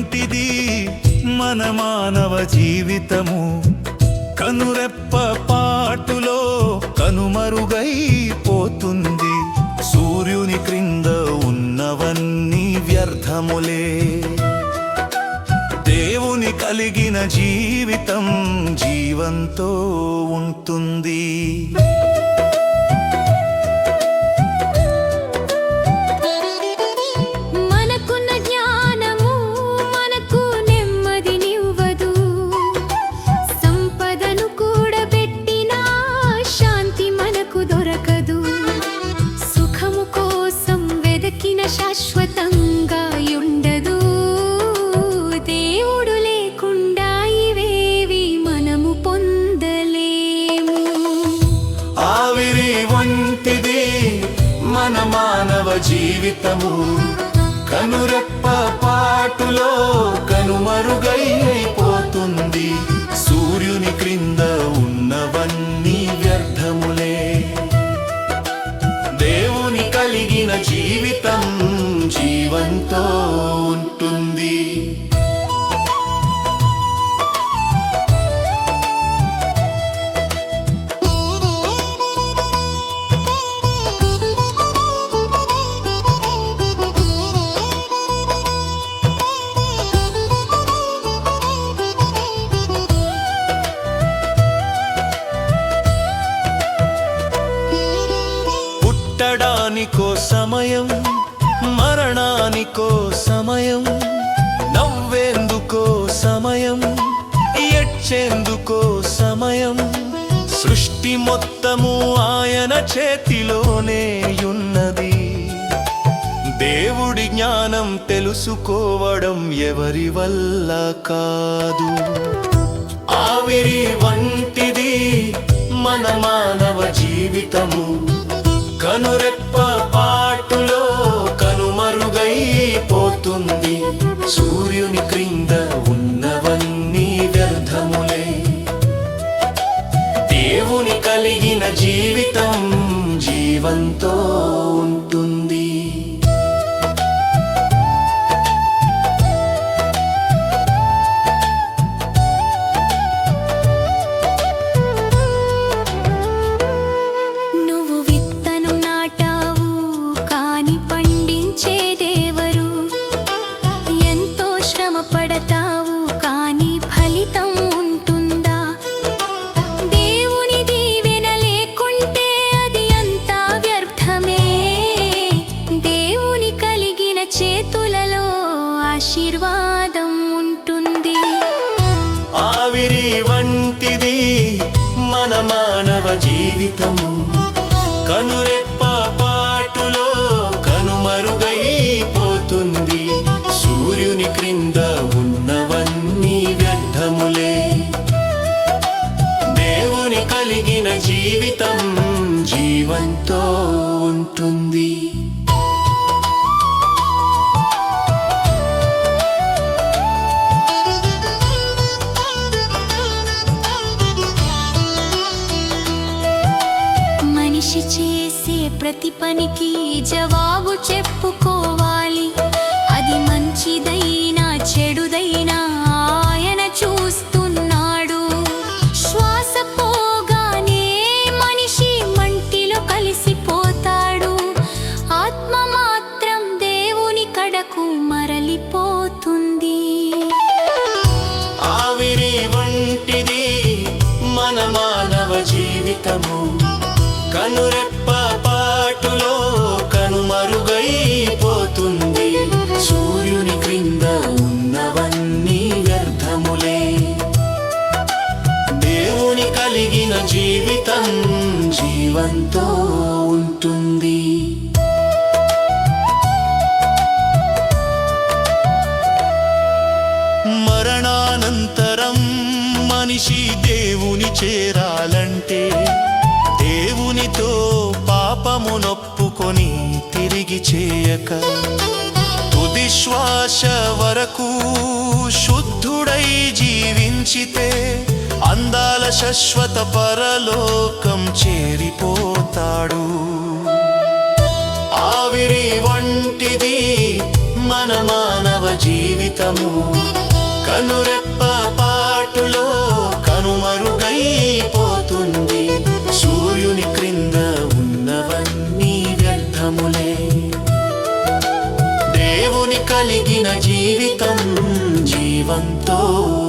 వంటిది మన మానవ జీవితము. కనురెప్ప పాటులో కనుమరుగైపోతుంది సూర్యుని క్రింద ఉన్నవన్నీ వ్యర్థములే. దేవుని కలిగిన జీవితం జీవంతో ఉంటుంది. జీవితము కనురెప్ప పాటులో కనుమరుగైపోతుంది. సూర్యుని క్రింద ఉన్నవన్నీ వ్యర్థములే. దేవుని కలిగిన జీవితం జీవంతో సమయం మరణానికో సమయం నవ్వేందుకో సమయం ఎచ్చేందుకో సమయం. సృష్టి మొత్తము ఆయన చేతిలోనే ఉన్నది దేవుడి జ్ఞానం తెలుసుకోవడం ఎవరి వల్ల కాదు. ఆవిరి వంటిది మన మానవ జీవితము. కనురెప్ప జీవంతో ఉంటుంది చేతులలో ఆశీర్వాదం ఉంటుంది. ఆవిరి వంటిది మన మానవ జీవితము. కనురెప్ప పాటులో కనుమరుగైపోతుంది సూర్యుని క్రింద ఉన్నవన్నీ వ్యర్థములే. దేవుని కలిగిన జీవితం జీవంతో ఉంటుంది. దానికి జవాబు చెప్పుకోవాలి. అది మంచిదైనా చెడుదైనా ఆయన చూస్తున్నాడు. శ్వాస పోగానే మనిషి మంటిలో కలిసిపోతాడు. ఆత్మ మాత్రం దేవుని కడకు మరలిపోతుంది. ఆవిరి వంటిది మన మానవ జీవితము. కనురెప్ప జీవంతో ఉంటుంది. మరణానంతరం మనిషి దేవుని చేరాలంటే దేవునితో పాపము నొప్పుకొని తిరిగి చేయక తుది శ్వాస వరకు శుద్ధుడై జీవించితే శాశ్వత పరలోకం చేరిపోతాడు. ఆవిరి వంటిది మన మానవ జీవితము. కనురెప్ప పాటులో కనుమరుగైపోతుంది. సూర్యుని క్రింద ఉన్నవన్నీ వ్యర్థములే. దేవుని కలిగిన జీవితం జీవంతో